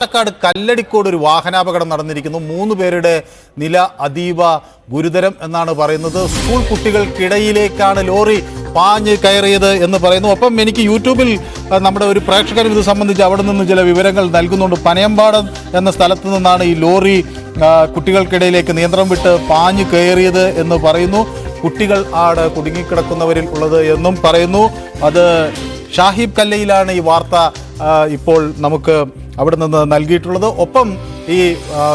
പാലക്കാട് കല്ലടിക്കോട് ഒരു വാഹനാപകടം നടന്നിരിക്കുന്നു. മൂന്ന് പേരുടെ നില അതീവ ഗുരുതരം എന്നാണ് പറയുന്നത്. സ്കൂൾ കുട്ടികൾക്കിടയിലേക്കാണ് ലോറി പാഞ്ഞ് കയറിയത് എന്ന് പറയുന്നു. ഒപ്പം എനിക്ക് യൂട്യൂബിൽ നമ്മുടെ ഒരു പ്രേക്ഷകർ ഇത് സംബന്ധിച്ച് അവിടെ നിന്ന് ചില വിവരങ്ങൾ നൽകുന്നുണ്ട്. പനയമ്പാടം എന്ന സ്ഥലത്ത് നിന്നാണ് ഈ ലോറി കുട്ടികൾക്കിടയിലേക്ക് നിയന്ത്രണം വിട്ട് പാഞ്ഞു കയറിയത് എന്ന് പറയുന്നു. കുട്ടികൾ ആട് കുടുങ്ങിക്കിടക്കുന്നവരിൽ ഉള്ളത് എന്നും പറയുന്നു. അത് ഷാഹിബ് കല്ലയിലാണ് ഈ വാർത്ത ഇപ്പോൾ നമുക്ക് അവിടെ നിന്ന് നൽകിയിട്ടുള്ളത്. ഒപ്പം ഈ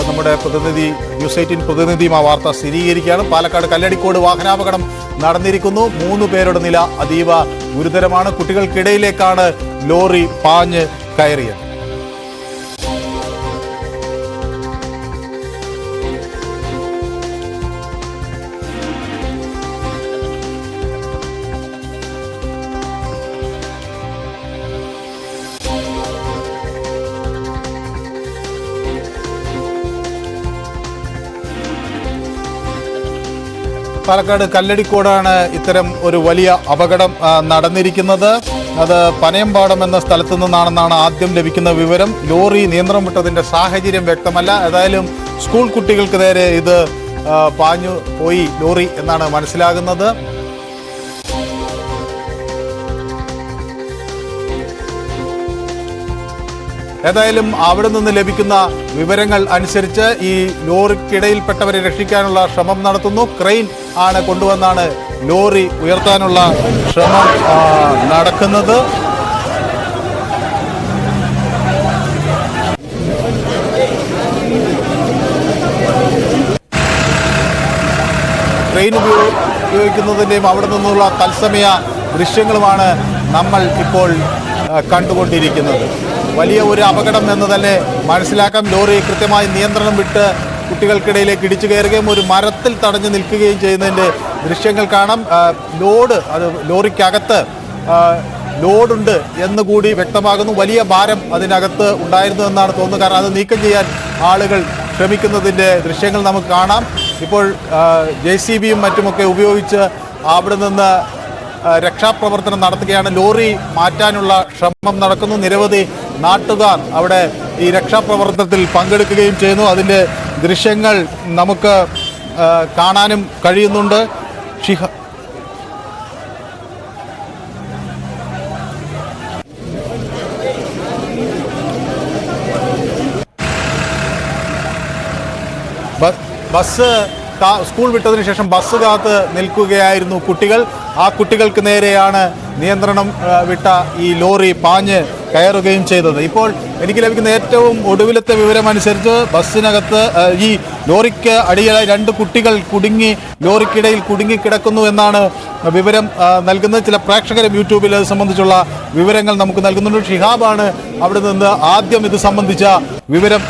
നമ്മുടെ പ്രതിനിധി ന്യൂസ് എയ്റ്റീൻ പ്രതിനിധിയും ആ വാർത്ത സ്ഥിരീകരിക്കുകയാണ് പാലക്കാട് കല്ലടിക്കോട് വാഹനാപകടം നടന്നിരിക്കുന്നു. മൂന്ന് പേരുടെ നില അതീവ ഗുരുതരമാണ്. കുട്ടികൾക്കിടയിലേക്കാണ് ലോറി പാഞ്ഞ് കയറിയത്. പാലക്കാട് കല്ലടിക്കോടാണ് ഇത്തരം ഒരു വലിയ അപകടം നടന്നിരിക്കുന്നത്. അത് പനയമ്പാടം എന്ന സ്ഥലത്തു നിന്നാണെന്നാണ് ആദ്യം ലഭിക്കുന്ന വിവരം. ലോറി നിയന്ത്രണം വിട്ടതിന്റെ സാഹചര്യം വ്യക്തമല്ല. ഏതായാലും സ്കൂൾ കുട്ടികൾക്ക് നേരെ ഇത് പാഞ്ഞു പോയി ലോറി എന്നാണ് മനസ്സിലാകുന്നത്. ഏതായാലും അവിടെ നിന്ന് ലഭിക്കുന്ന വിവരങ്ങൾ അനുസരിച്ച് ഈ ലോറിക്കിടയിൽപ്പെട്ടവരെ രക്ഷിക്കാനുള്ള ശ്രമം നടത്തുന്നു. ക്രെയിൻ ആണ് കൊണ്ടുവന്നാണ് ലോറി ഉയർത്താനുള്ള ശ്രമം നടക്കുന്നത്. ട്രെയിൻ ഉപയോഗ ഉപയോഗിക്കുന്നതിന്റെയും അവിടെ നിന്നുള്ള തത്സമയ ദൃശ്യങ്ങളുമാണ് നമ്മൾ ഇപ്പോൾ കണ്ടുകൊണ്ടിരിക്കുന്നത്. വലിയ ഒരു അപകടം എന്ന് തന്നെ മനസ്സിലാക്കാം. ലോറി കൃത്യമായി നിയന്ത്രണം വിട്ട് കുട്ടികൾക്കിടയിലേക്ക് ഇടിച്ചു കയറുകയും ഒരു മരത്തിൽ തടഞ്ഞു നിൽക്കുകയും ചെയ്യുന്നതിന്റെ ദൃശ്യങ്ങൾ കാണാം. ലോഡ് അത് ലോറിക്കകത്ത് ലോഡുണ്ട് എന്ന് കൂടി വ്യക്തമാകുന്നു. വലിയ ഭാരം അതിനകത്ത് ഉണ്ടായിരുന്നു എന്നാണ് തോന്നുന്നത്. കാരണം അത് നീക്കം ചെയ്യാൻ ആളുകൾ ശ്രമിക്കുന്നതിന്റെ ദൃശ്യങ്ങൾ നമുക്ക് കാണാം. ഇപ്പോൾ ജെ സി ബിയും മറ്റുമൊക്കെ ഉപയോഗിച്ച് അവിടെ നിന്ന് രക്ഷാപ്രവർത്തനം നടത്തുകയാണ്. ലോറി മാറ്റാനുള്ള ശ്രമം നടക്കുന്നു. നിരവധി നാട്ടുകാർ അവിടെ ഈ രക്ഷാപ്രവർത്തനത്തിൽ പങ്കെടുക്കുകയും ചെയ്യുന്നു. അതിന്റെ ദൃശ്യങ്ങൾ നമുക്ക് കാണാനും കഴിയുന്നുണ്ട്. ഷിഹ ബസ് സ്കൂൾ വിട്ടതിന് ശേഷം ബസ് കാത്ത് നിൽക്കുകയായിരുന്നു കുട്ടികൾ. ആ കുട്ടികൾക്ക് നേരെയാണ് നിയന്ത്രണം വിട്ട ഈ ലോറി പാഞ്ഞ് കയറുകയും ചെയ്തത്. ഇപ്പോൾ എനിക്ക് ലഭിക്കുന്ന ഏറ്റവും ഒടുവിലത്തെ വിവരമനുസരിച്ച് ബസ്സിനകത്ത് ഈ ലോറിക്ക് അടിയിലായി രണ്ട് കുട്ടികൾ കുടുങ്ങി ലോറിക്കിടയിൽ കുടുങ്ങി കിടക്കുന്നു എന്നാണ് വിവരം നൽകുന്നത്. ചില പ്രേക്ഷകരും യൂട്യൂബിൽ അത് സംബന്ധിച്ചുള്ള വിവരങ്ങൾ നമുക്ക് നൽകുന്നുണ്ട്. ഷിഹാബാണ് അവിടെ നിന്ന് ആദ്യം ഇത് സംബന്ധിച്ച വിവരം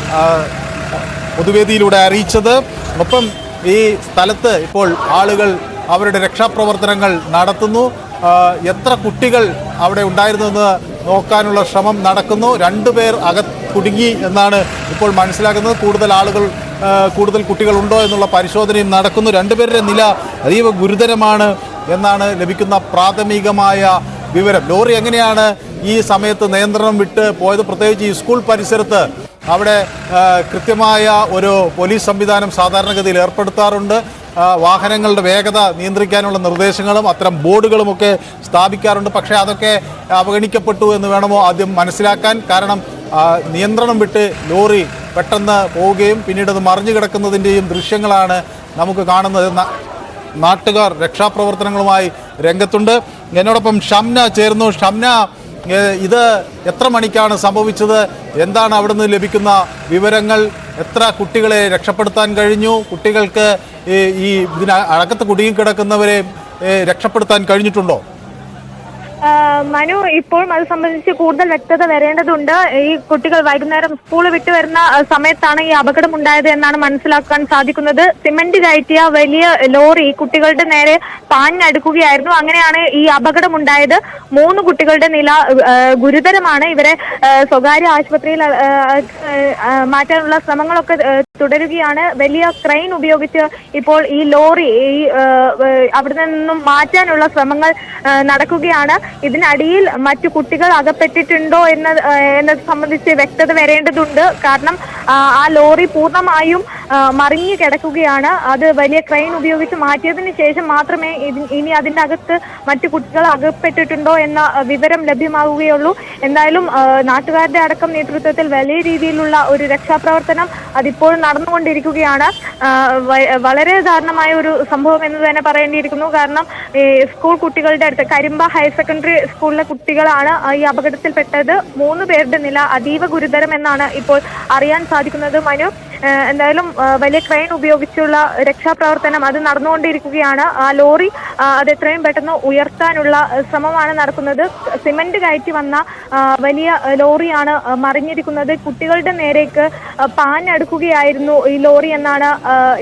പൊതുവേദിയിലൂടെ അറിയിച്ചത്. ഒപ്പം ഈ സ്ഥലത്ത് ഇപ്പോൾ ആളുകൾ അവരുടെ രക്ഷാപ്രവർത്തനങ്ങൾ നടത്തുന്നു. എത്ര കുട്ടികൾ അവിടെ ഉണ്ടായിരുന്നെന്ന് നോക്കാനുള്ള ശ്രമം നടക്കുന്നു. രണ്ടു പേർ അകത്ത് കുടുങ്ങി എന്നാണ് ഇപ്പോൾ മനസ്സിലാക്കുന്നത് കൂടുതൽ ആളുകൾ കൂടുതൽ കുട്ടികളുണ്ടോ എന്നുള്ള പരിശോധനയും നടക്കുന്നു. രണ്ടുപേരുടെ നില അതീവ ഗുരുതരമാണ് എന്നാണ് ലഭിക്കുന്ന പ്രാഥമികമായ വിവരം. ലോറി എങ്ങനെയാണ് ഈ സമയത്ത് നിയന്ത്രണം വിട്ട് പോയത്? പ്രത്യേകിച്ച് ഈ സ്കൂൾ പരിസരത്ത് അവിടെ കൃത്യമായ ഒരു പോലീസ് സംവിധാനം സാധാരണഗതിയിൽ ഏർപ്പെടുത്താറുണ്ട്. വാഹനങ്ങളുടെ വേഗത നിയന്ത്രിക്കാനുള്ള നിർദ്ദേശങ്ങളും അത്തരം ബോർഡുകളുമൊക്കെ സ്ഥാപിക്കാറുണ്ട്. പക്ഷേ അതൊക്കെ അവഗണിക്കപ്പെട്ടു എന്ന് വേണമോ ആദ്യം മനസ്സിലാക്കാൻ. കാരണം നിയന്ത്രണം വിട്ട് ലോറി പെട്ടെന്ന് പോവുകയും പിന്നീട് അത് മറിഞ്ഞു കിടക്കുന്നതിന്റെയും ദൃശ്യങ്ങളാണ് നമുക്ക് കാണുന്നത്. നാട്ടുകാർ രക്ഷാപ്രവർത്തനങ്ങളുമായി രംഗത്തുണ്ട്. എന്നോടൊപ്പം ഷംന ചേർന്നു ഷംന ഇത് എത്ര മണിക്കാണ് സംഭവിച്ചത്? എന്താണ് അവിടുന്ന് ലഭിക്കുന്ന വിവരങ്ങൾ? എത്ര കുട്ടികളെ രക്ഷപ്പെടുത്താൻ കഴിഞ്ഞു? കുട്ടികൾക്ക് ഈ ഇതിന് അകത്ത് കുടുങ്ങിക്കിടക്കുന്നവരെ രക്ഷപ്പെടുത്താൻ കഴിഞ്ഞിട്ടുണ്ടോ? മനു ഇപ്പോഴും അത് സംബന്ധിച്ച് കൂടുതൽ വ്യക്തത വരേണ്ടതുണ്ട്. ഈ കുട്ടികൾ വൈകുന്നേരം സ്കൂൾ വിട്ടു വരുന്ന സമയത്താണ് ഈ അപകടം ഉണ്ടായത് എന്നാണ് മനസ്സിലാക്കാൻ സാധിക്കുന്നത്. സിമന്റ് കയറ്റിയ വലിയ ലോറി കുട്ടികളുടെ നേരെ പാഞ്ഞടുക്കുകയായിരുന്നു. അങ്ങനെയാണ് ഈ അപകടം ഉണ്ടായത്. മൂന്ന് കുട്ടികളുടെ നില ഗുരുതരമാണ്. ഇവരെ സ്വകാര്യ ആശുപത്രിയിൽ മാറ്റാനുള്ള ശ്രമങ്ങളൊക്കെ തുടരുകയാണ്. വലിയ ക്രെയിൻ ഉപയോഗിച്ച് ഇപ്പോൾ ഈ ലോറി ഈ അവിടെ നിന്നും മാറ്റാനുള്ള ശ്രമങ്ങൾ നടക്കുകയാണ്. ഇതിനടിയിൽ മറ്റു കുട്ടികൾ അകപ്പെട്ടിട്ടുണ്ടോ എന്ന് എന്നത് സംബന്ധിച്ച് വ്യക്തത വരേണ്ടതുണ്ട്. കാരണം ആ, ലോറി പൂർണമായും മറിഞ്ഞു കിടക്കുകയാണ്. അത് വലിയ ക്രെയിൻ ഉപയോഗിച്ച് മാറ്റിയതിന് ശേഷം മാത്രമേ ഇനി അതിന്റെ അകത്ത് മറ്റു കുട്ടികൾ അകപ്പെട്ടിട്ടുണ്ടോ എന്ന വിവരം ലഭ്യമാവുകയുള്ളൂ. എന്തായാലും നാട്ടുകാരുടെ അടക്കം നേതൃത്വത്തിൽ വലിയ രീതിയിലുള്ള ഒരു രക്ഷാപ്രവർത്തനം അതിപ്പോൾ നടന്നുകൊണ്ടിരിക്കുകയാണ്. വളരെ ദാരുണമായ ഒരു സംഭവം എന്ന് തന്നെ പറയേണ്ടിയിരിക്കുന്നു. കാരണം സ്കൂൾ കുട്ടികളുടെ അടുത്ത് കരിമ്പ ഹയർ സെക്കൻഡറി സ്കൂളിലെ കുട്ടികളാണ് ഈ അപകടത്തിൽപ്പെട്ടത്. മൂന്ന് പേരുടെ നില അതീവ ഗുരുതരം എന്നാണ് ഇപ്പോൾ അറിയാൻ സാധിക്കുന്നത്. മനു എന്തായാലും വലിയ ക്രെയിൻ ഉപയോഗിച്ചുള്ള രക്ഷാപ്രവർത്തനം അത് നടന്നുകൊണ്ടിരിക്കുകയാണ്. ആ ലോറി അത് എത്രയും പെട്ടെന്ന് ഉയർത്താനുള്ള ശ്രമമാണ് നടക്കുന്നത്. സിമന്റ് കയറ്റി വന്ന വലിയ ലോറിയാണ് മറിഞ്ഞിരിക്കുന്നത്. കുട്ടികളുടെ നേരേക്ക് പാഞ്ഞടുക്കുകയായിരുന്നു ഈ ലോറി എന്നാണ്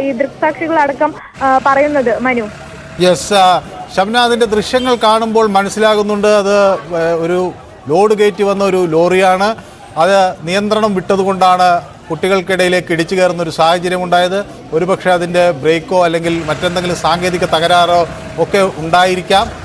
ഈ ദൃക്സാക്ഷികളടക്കം പറയുന്നത്. മനു. യെസ് ഷംന അതിന്റെ ദൃശ്യങ്ങൾ കാണുമ്പോൾ മനസ്സിലാകുന്നുണ്ട്. അത് ഒരു ലോഡ് കയറ്റി വന്ന ഒരു ലോറിയാണ്. അത് നിയന്ത്രണം വിട്ടതുകൊണ്ടാണ് കുട്ടികൾക്കിടയിലേക്ക് ഇടിച്ചു കയറുന്ന ഒരു സാഹചര്യം ഉണ്ടായത്. ഒരുപക്ഷെ അതിന്റെ ബ്രേക്കോ അല്ലെങ്കിൽ മറ്റെന്തെങ്കിലും സാങ്കേതിക തകരാറോ ഒക്കെ ഉണ്ടായിരിക്കാം.